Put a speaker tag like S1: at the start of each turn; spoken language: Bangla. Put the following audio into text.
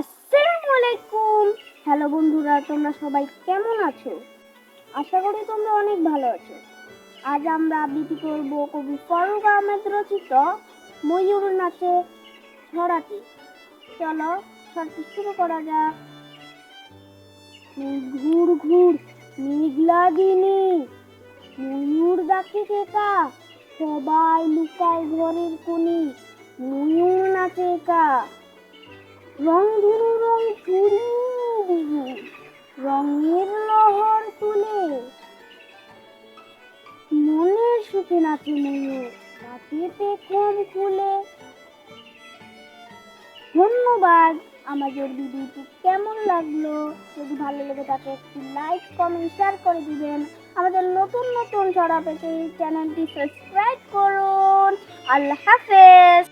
S1: আসসালামু আলাইকুম হ্যালো বন্ধুরা, তোমরা সবাই কেমন আছো? আশা করি তোমরা অনেক ভালো আছো। আজ আমরা আবৃত্তি করব কবি ফরুক আহমেদ রচিত ময়ূর নাচে ছড়াটি। চলো, ছড়াটি শুরু করা যাক। ঘুর ঘুর, মেঘলা দিনে ময়ূর ডাকে কা সবাই লুকায় ঘরের কোণে ময়ূর নাচে কা রং ধনু রং চুরি, রঙের লহর তুলে। মনের সুখে নাচে ময়ূর রাতেতে খুলে ধন্যবাদ আমাদের ভিডিওটি কেমন লাগল? যদি ভালো লেগে থাকে, একটি লাইক কমেন্ট শেয়ার করে দিবেন। আমাদের নতুন নতুন ছড়া পেতে চ্যানেলটি সাবস্ক্রাইব করুন। আল্লাহ হাফেজ!